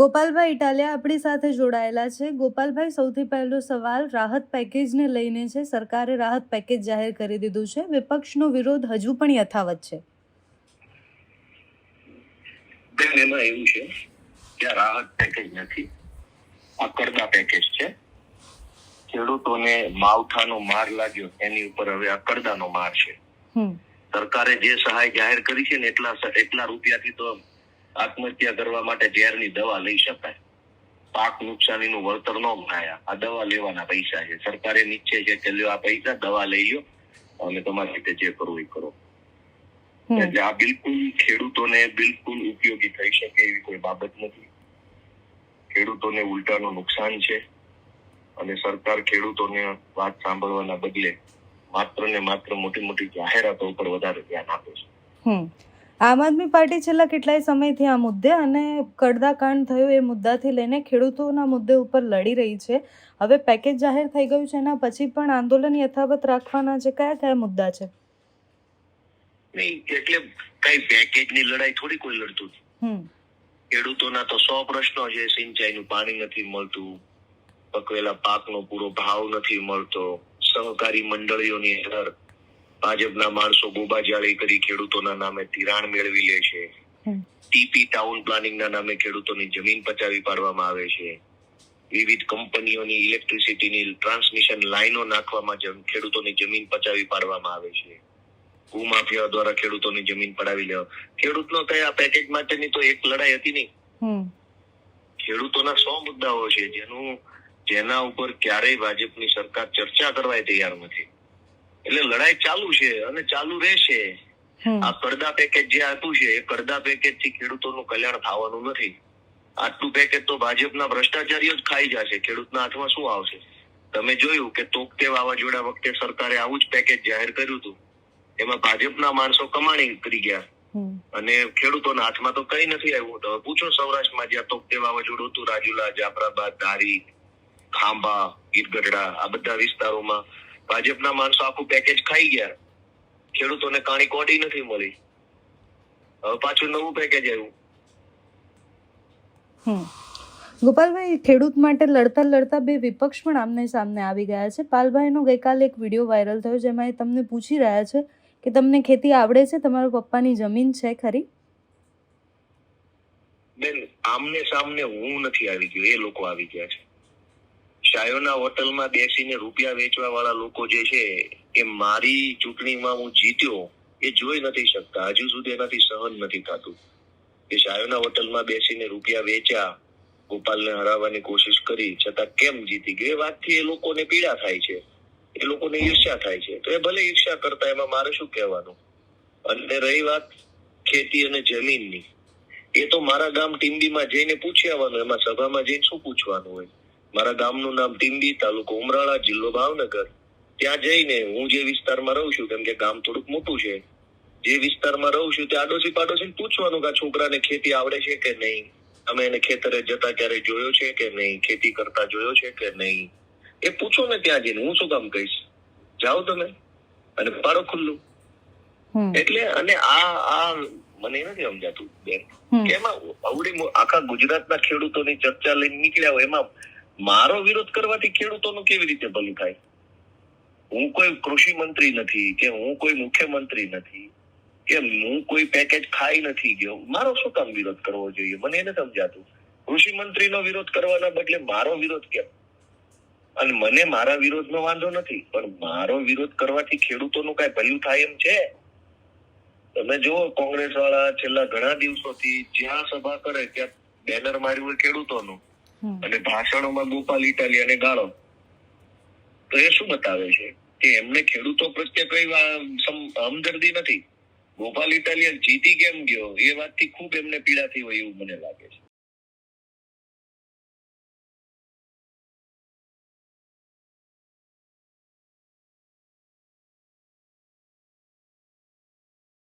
ગોપાલભાઈ ઇટાલિયા આપણી સાથે જોડાયેલા છે. ગોપાલભાઈ સૌથી પહેલો સવાલ રાહત પેકેજને લઈને છે. સરકારે રાહત પેકેજ જાહેર કરી દીધું છે. વિપક્ષનો વિરોધ હજુ પણ યથાવત છે. એમાં એવું છે કે રાહત પેકેજ નથી આ કરદા પેકેજ છે. ખેડૂતોને માવઠાનો માર લાગ્યો એની ઉપર હવે આ કરદાનો માર છે. સરકારે જે સહાય જાહેર કરી છે ને એટલા એટલા રૂપિયાથી તો આત્મહત્યા કરવા માટે ઝેરની દવા લઈ શકાય. પાક નુકસાનીનું વળતર ન ગણાયા. આ દવા લેવાના પૈસા છે. સરકારે નીચે છે કે લ્યો આ પૈસા દવા લઈ લો અને તમારી રીતે જે કરવું એ કરો. એટલે આ બિલકુલ ખેડૂતોને બિલકુલ ઉપયોગી થઈ શકે એવી કોઈ બાબત નથી. ખેડૂતોને ઉલટાનું નુકસાન છે. અને સરકાર ખેડૂતોને વાત સાંભળવાના બદલે માત્ર ને માત્ર મોટી મોટી જાહેરાતો ઉપર વધારે ધ્યાન આપે છે. આમ આદમી પાર્ટી છેલ્લા કેટલાય સમયથી આ મુદ્દે અને કડદા કાંડ થયું એ મુદ્દાથી લઈને ખેડૂતોના મુદ્દે ઉપર લડી રહી છે. હવે પેકેજ જાહેર થઈ ગયું છે એના પછી પણ આંદોલન યથાવત રાખવાના છે. કયા કયા મુદ્દા છે? નહીં એટલે કઈ પેકેજની લડાઈ થોડી કોઈ લડતું હમ. ખેડૂતોના તો સો પ્રશ્નો છે સિંચાઈનું પાણી નથી મળતું પકવેલા પાકનો પૂરો ભાવ નથી મળતો સહકારી મંડળીઓની અંદર ભાજપના માણસો ગોબાજાળી કરી ખેડૂતોના નામે ધિરાણ મેળવી લે છે. ટીપી ટાઉન પ્લાનિંગના નામે ખેડૂતોની જમીન પચાવી પાડવામાં આવે છે. વિવિધ કંપનીઓની ઇલેક્ટ્રિસિટીની ટ્રાન્સમિશન લાઈનો નાખવામાં ખેડૂતોની જમીન પચાવી પાડવામાં આવે છે. ભૂમાફિયા દ્વારા ખેડૂતોની જમીન પડાવી લેવા ખેડૂતનો કઈ આ પેકેજ માટેની તો એક લડાઈ હતી નહીં. ખેડૂતોના સો મુદ્દાઓ છે જેનું જેના ઉપર ક્યારેય ભાજપની સરકાર ચર્ચા કરવા તૈયાર નથી. એટલે લડાઈ ચાલુ છે અને ચાલુ રહેશે. આ કરદા પેકેજ જે આપ્યું છે એ કરદા પેકેજથી ખેડૂતોનું કલ્યાણ થવાનું નથી. આટલું પેકેજ તો ભાજપના ભ્રષ્ટાચારીઓ જ ખાઈ જશે. ખેડૂતના હાથમાં શું આવશે? તમે જોયું કે તોકતે વાવાઝોડા વખતે સરકારે આવું જ પેકેજ જાહેર કર્યું હતું. એમાં ભાજપના માણસો કમાણી કરી ગયા. અને ખેડૂતોના હાથમાં તો કઈ નથી આવ્યું. તો પૂછો સૌરાષ્ટ્રમાં જ્યાં તોકતે વાવાઝોડું હતું રાજુલા જાફરાબાદ ધારી ખાંભા ગીરગઢડા આ બધા વિસ્તારોમાં ભાજપના માણસો આખું પેકેજ ખાઈ ગયા. ખેડૂતોને કાણી કોડી નથી મળી. હવે પાછું નવું પેકેજ આવ્યું. ગોપાલભાઈ ખેડૂત માટે લડતા લડતા બે વિપક્ષ પણ આમને સામને આવી ગયા છે. પાલભાઈનો ગઈકાલે એક વીડિયો વાયરલ થયો જેમાં એ તમને પૂછી રહ્યા છે કે તમને ખેતી આવડે છે? તમારા પપ્પાની જમીન છે ખરી? બેન આમને સામને હું નથી આવી ગયો. એ લોકો આવી ગયા છે. શાયોના હોટલમાં બેસીને રૂપિયા વેચવા વાળા લોકો જે છે, એ મારી ચૂંટણીમાં હું જીત્યો, એ જોઈ નથી શકતા. હજુ સુધી એનાથી સહન નથી થતું. કે ચાયોના હોટલમાં બેસીને રૂપિયા વેચ્યા, ગોપાલને હરાવવાની કોશિશ કરી, છતાં કેમ જીતી ગયો? એ વાતથી એ લોકોને પીડા થાય છે. એ લોકોને ઈર્ષ્યા થાય છે. તો એ ભલે ઈર્ષ્યા કરતા, એમાં મારે શું કહેવાનું? અને રહી વાત ખેતી અને જમીનની. એ તો મારા ગામ ટીમ્બીમાં જઈને પૂછી આવવાનું, એમાં સભામાં જઈને શું પૂછવાનું હોય? મારા ગામનું નામ ટીમ્બી તાલુકો ઉમરાળા જિલ્લો ભાવનગર. ત્યાં જઈને હું જે વિસ્તારમાં રહું છું કેમ કે ગામ થોડુંક મોટું છે જે વિસ્તારમાં રહું છું ત્યાં આડોશી પાડોશી પૂછવાનું કે આ છોકરાને ખેતી આવડે છે કે નહીં? અમે એને ખેતરે જતા ક્યારે જોયો છે કે નહીં? ખેતી કરતા જોયો છે કે નહીં? એ પૂછો ને ત્યાં જઈને હું શું કામ કહીશ? જાઓ તમે અને પાડો ખુલ્લું. એટલે અને આ આ મને નથી સમજાતું બેન. કે એમાં આવડી આખા ગુજરાતના ખેડૂતોની ચર્ચા લઈને નીકળ્યા હોય એમાં મારો વિરોધ કરવાથી ખેડૂતોનું કેવી રીતે ભલું થાય? હું કોઈ કૃષિ મંત્રી નથી કે હું કોઈ મુખ્યમંત્રી નથી કે હું કોઈ પેકેજ ખાઈ નથી ગયો, મારો શું કામ વિરોધ કરવો જોઈએ? મને એને સમજાતું. કૃષિ મંત્રીનો વિરોધ કરવાના બદલે મારો વિરોધ કેમ? અને મને મારા વિરોધનો વાંધો નથી, પણ મારો વિરોધ કરવાથી ખેડૂતોનું કઈ ભલું થાય એમ છે? તમે જુઓ કોંગ્રેસ વાળા છેલ્લા ઘણા દિવસોથી જ્યાં સભા કરે, ત્યાં બેનર માર્યું હોય ખેડૂતોનું. અને ભાષણોમાં ગોપાલ ઇટાલિયાને ગાળો. તો એ શું બતાવે છે? કે એમને ખેડૂતો પ્રત્યે કઈ હમદર્દી નથી. ગોપાલ ઇટાલિયન જીતી કેમ ગયો? એ વાતથી ખૂબ એમને પીડા થઈ હોય એવું મને લાગે છે.